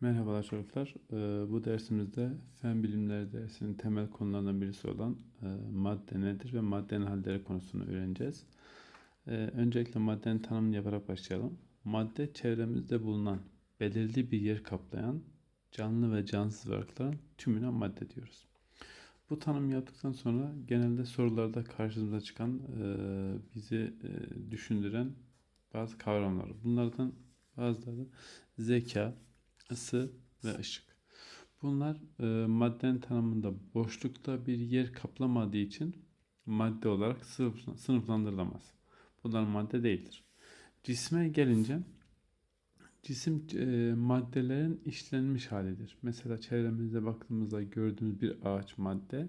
Merhabalar çocuklar. Ee, Bu dersimizde fen bilimleri dersinin temel konularından birisi olan e, madde nedir ve maddenin halleri konusunu öğreneceğiz. Ee, Öncelikle maddenin tanımını yaparak başlayalım. Madde çevremizde bulunan belirli bir yer kaplayan canlı ve cansız varlıkların tümüne madde diyoruz. Bu tanımı yaptıktan sonra genelde sorularda karşımıza çıkan e, bizi e, düşündüren bazı kavramlar. Bunlardan bazıları zeka, ısı ve ışık. Bunlar e, maddenin tanımında boşlukta bir yer kaplamadığı için madde olarak sınıf- sınıflandırılamaz. Bunlar madde değildir. Cisme gelince cisim e, maddelerin işlenmiş halidir. Mesela çevremizde baktığımızda gördüğümüz bir ağaç madde,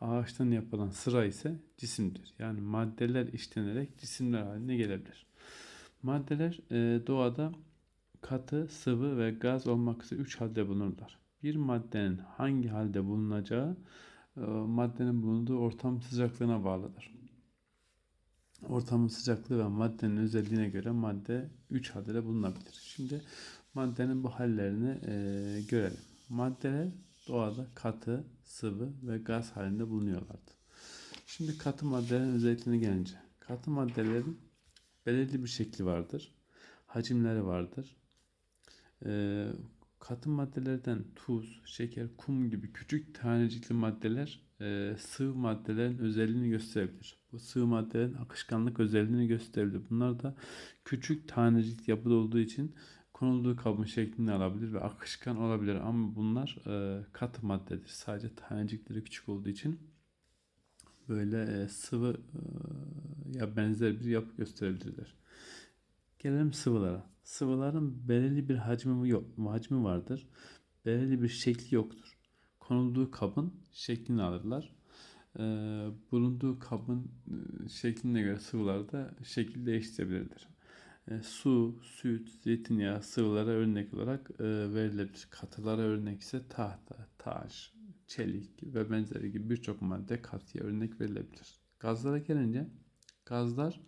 ağaçtan yapılan sıra ise cisimdir. Yani maddeler işlenerek cisimler haline gelebilir. Maddeler e, doğada katı, sıvı ve gaz olmak üzere üç halde bulunurlar. Bir maddenin hangi halde bulunacağı e, maddenin bulunduğu ortam sıcaklığına bağlıdır. Ortamın sıcaklığı ve maddenin özelliğine göre madde üç halde de bulunabilir. Şimdi maddenin bu hallerini e, görelim. Maddeler doğada katı, sıvı ve gaz halinde bulunuyorlardı. Şimdi katı maddelerin özelliklerine gelince. Katı maddelerin belirli bir şekli vardır. Hacimleri vardır. Ee, katı maddelerden tuz, şeker, kum gibi küçük tanecikli maddeler e, sıvı maddelerin özelliğini gösterebilir. Bu sıvı maddelerin akışkanlık özelliğini gösterebilir. Bunlar da küçük tanecik yapıda olduğu için konulduğu kabın şeklini alabilir ve akışkan olabilir. Ama bunlar e, katı maddedir. Sadece tanecikleri küçük olduğu için böyle e, sıvı e, ya benzer bir yapı gösterebilirler. Gelelim sıvılara. Sıvıların belirli bir hacmi yok, hacmi vardır. Belirli bir şekli yoktur. Konulduğu kabın şeklini alırlar. Ee, bulunduğu kabın e, şekline göre sıvılar da şekil değiştirebilirler. Ee, su, süt, zeytinyağı sıvılara örnek olarak e, verilebilir. Katılara örnek ise tahta, taş, çelik ve benzeri gibi birçok madde katıya örnek verilebilir. Gazlara gelince gazlar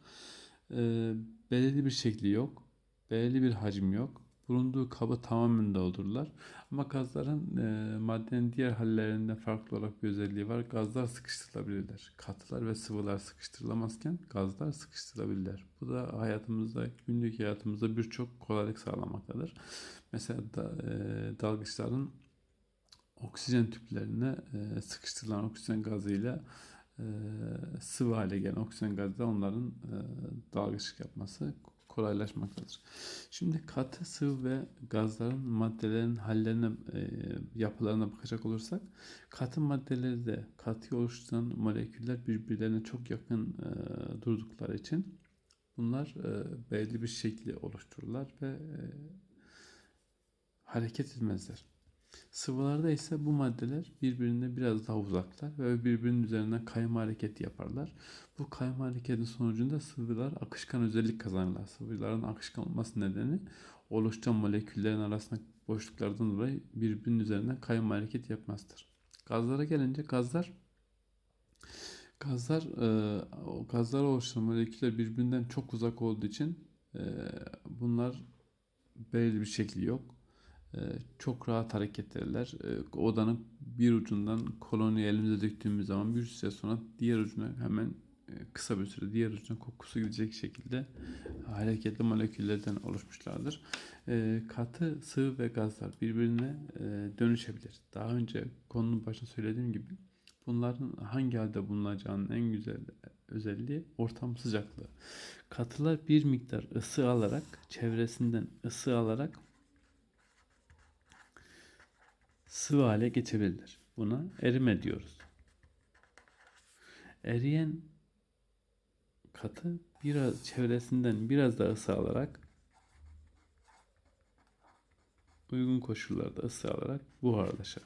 e, belirli bir şekli yok. Belirli bir hacim yok. Bulunduğu kabı tamamen doldururlar. Ama gazların e, maddenin diğer hallerinden farklı olarak bir özelliği var. Gazlar sıkıştırılabilirler. Katılar ve sıvılar sıkıştırılamazken gazlar sıkıştırılabilirler. Bu da hayatımızda, günlük hayatımızda birçok kolaylık sağlamaktadır. Mesela da, e, dalgıçların oksijen tüplerine e, sıkıştırılan oksijen gazıyla e, sıvı hale gelen oksijen gazı da onların e, dalgıçlık yapması kolaylaşmaktadır. Şimdi katı, sıvı ve gazların maddelerin hallerine, e, yapılarına bakacak olursak katı maddelerde katı oluşturan moleküller birbirlerine çok yakın e, durdukları için bunlar e, belli bir şekli oluştururlar ve e, hareket etmezler. Sıvılarda ise bu maddeler birbirine biraz daha uzaklar ve birbirinin üzerinden kayma hareketi yaparlar. Bu kayma hareketin sonucunda sıvılar akışkan özellik kazanırlar. Sıvıların akışkan olması nedeni oluşan moleküllerin arasında boşluklardan dolayı birbirinin üzerinden kayma hareketi yapmasıdır. Gazlara gelince gazlar gazlar e, gazlar oluşan moleküller birbirinden çok uzak olduğu için e, bunlar belirli bir şekli yok çok rahat hareket ederler. Ee, odanın bir ucundan koloni elimize döktüğümüz zaman bir süre sonra diğer ucuna hemen e, kısa bir süre diğer ucuna kokusu gidecek şekilde hareketli moleküllerden oluşmuşlardır. Ee, katı, sıvı ve gazlar birbirine e, dönüşebilir. Daha önce konunun başında söylediğim gibi bunların hangi halde bulunacağının en güzel özelliği ortam sıcaklığı. Katılar bir miktar ısı alarak çevresinden ısı alarak sıvı hale geçebilir. Buna erime diyoruz. Eriyen katı biraz çevresinden biraz daha ısı alarak uygun koşullarda ısı alarak buharlaşır.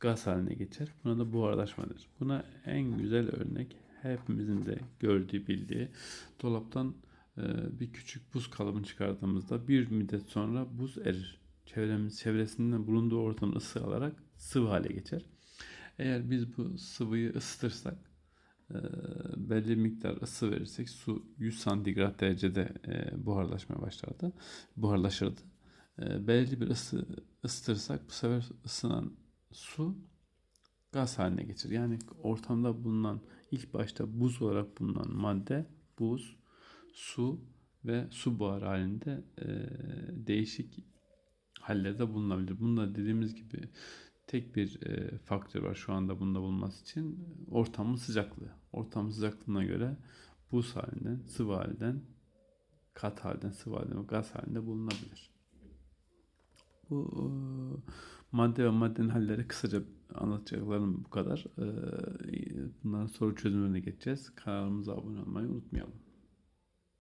Gaz haline geçer. Buna da buharlaşma denir. Buna en güzel örnek hepimizin de gördüğü bildiği dolaptan bir küçük buz kalıbını çıkardığımızda bir müddet sonra buz erir çevremiz çevresinden bulunduğu ortamı ısı alarak sıvı hale geçer. Eğer biz bu sıvıyı ısıtırsak e, belli miktar ısı verirsek su 100 santigrat derecede e, buharlaşmaya başlardı. Buharlaşırdı. e, belirli bir ısı ısıtırsak bu sefer ısınan su gaz haline geçer. Yani ortamda bulunan ilk başta buz olarak bulunan madde buz, su ve su buharı halinde e, değişik hallerde bulunabilir. Bunda dediğimiz gibi tek bir e, faktör var şu anda bunda bulunması için ortamın sıcaklığı. Ortamın sıcaklığına göre buz halinden, sıvı halden, kat halden, sıvı halden ve gaz halinde bulunabilir. Bu e, madde ve maddenin halleri kısaca anlatacaklarım bu kadar. E, bunların soru çözümlerine geçeceğiz. Kanalımıza abone olmayı unutmayalım.